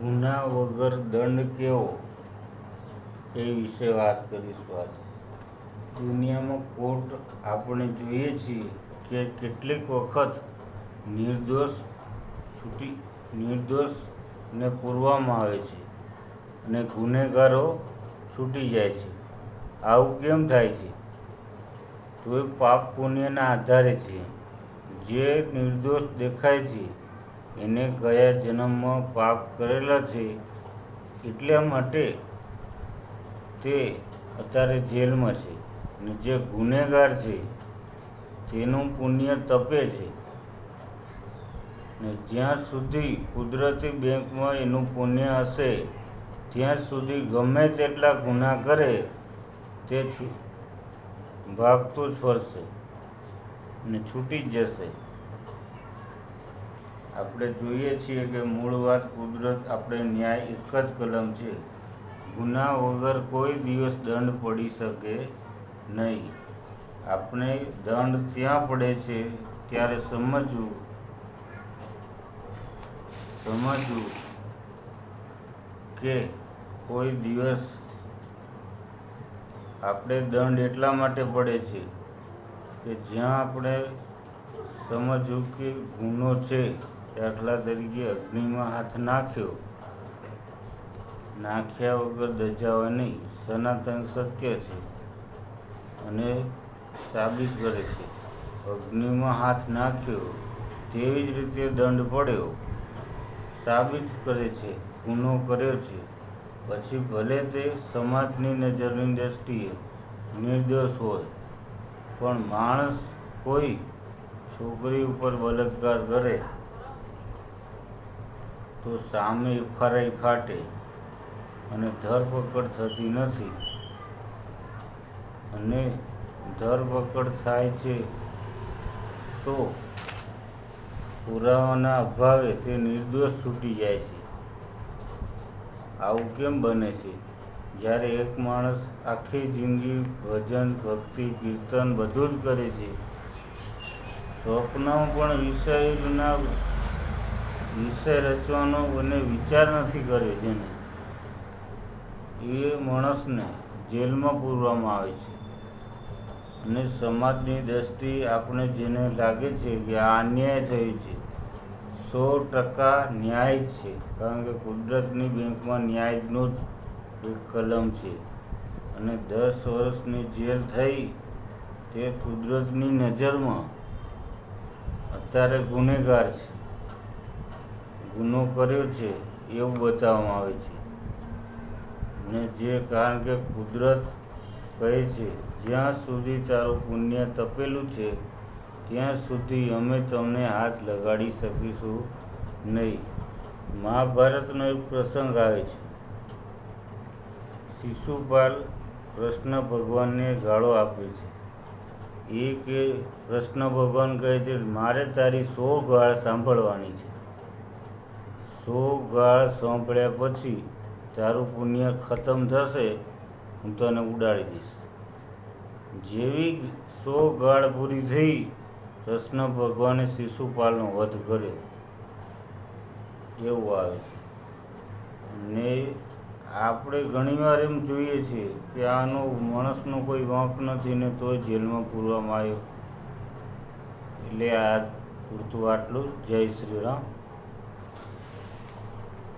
ગુના વગર દંડ કેવો? એ વિશે વાત કરીશું આજે દુનિયામાં કોર્ટ આપણે જોઈએ છીએ કે કેટલીક વખત નિર્દોષ છૂટી નિર્દોષને પૂરવામાં આવે છે અને ગુનેગારો છૂટી જાય છે. આવું કેમ થાય છે? તો એ પાપ પુણ્યના આધારે છે. જે નિર્દોષ દેખાય છે એને કયા જન્મમાં પાપ કરેલા છે એટલા માટે તે અત્યારે જેલમાં છે અને જે ગુનેગાર છે તેનું પુણ્ય તપે છે. ને જ્યાં સુધી કુદરતી બેંકમાં એનું પુણ્ય હશે, ત્યાં સુધી ગમે તેટલા ગુના કરે, તે ભાગતું જ ફરશે ને છૂટી જ જશે. આપણે જોઈએ છીએ કે મૂળ વાત કુદરત આપણે ન્યાય એક જ કલમ છે. ગુના વગર કોઈ દિવસ દંડ પડી શકે નહીં. આપણે દંડ ત્યાં પડે છે? ત્યારે સમજવું? સમજવું કે કોઈ દિવસ આપણે દંડ એટલા માટે પડે છે કે જ્યાં આપણે સમજવું કે ગુનો છે. દાખલા તરીકે અગ્નિમાં હાથ નાખ્યો. નાખ્યા વગર દજાવે નહીં, સનાતન સત્ય છે અને સાબિત કરે છે. અગ્નિમાં હાથ નાખ્યો, તેવી જ રીતે દંડ પડ્યો. સાબિત કરે છે, ગુનો કર્યો છે. પછી ભલે તે સમાજની નજરની દ્રષ્ટિએ નિર્દોષ હોય, પણ માણસ કોઈ છોકરી ઉપર બળાત્કાર કરે. તો સામે એફઆરઆઈ ફાટે અને ધરપકડ થતી નથી. અને ધરપકડ થાય છે તો પુરાવાના અભાવે તે નિર્દોષ છૂટી જાય છે. આવું કેમ બને છે? જ્યારે એક માણસ આખી જિંદગી ભજન, ભક્તિ, કીર્તન બધું જ કરે છે. સ્વપ્ન પણ વિષયના વિષય રચવાનો અને વિચાર નથી કર્યો જેને. એ માણસને જેલમાં પૂરવામાં આવે છે. અને સમાજની દ્રષ્ટિ આપણે જેને લાગે છે કે આ અન્યાય થયો છે, સો ટકા ન્યાય છે. કારણ કે કુદરતની બેંકમાં ન્યાયનો જ એક કલમ છે. અને દસ વર્ષની જેલ થઈ તે કુદરતની નજરમાં અત્યારે ગુનેગાર છે. ગુનો કર્યો છે એવું બતાવવામાં આવે છે. ને જે કારણ કે કુદરત કહે છે, જ્યાં સુધી તારું પુણ્ય તપેલું છે, ત્યાં સુધી અમે તમને હાથ લગાડી શકીશું નહીં. મહાભારતનો એક પ્રસંગ આવે છે. શિશુપાલ કૃષ્ણ ભગવાનને ગાળો આપે છે. એ કે કૃષ્ણ ભગવાન કહે છે, મારે તારી સો ગાળ સાંભળવાની છે. સો ગાળ સાંભળ્યા પછી તારું પુણ્ય ખતમ થશે, હું તને ઉડાડી દઈશ. જેવી સો ગાળ પૂરી થઈ, કૃષ્ણ ભગવાને શિશુપાલનો વધ કર્યો. એવું આવે ને આપણે ઘણીવાર એમ જોઈએ છીએ કે આનો માણસનો કોઈ વાંક નથી ને તોય જેલમાં પૂરવામાં આવ્યો. એટલે આ પૂરતું આટલું. જય શ્રી રામ.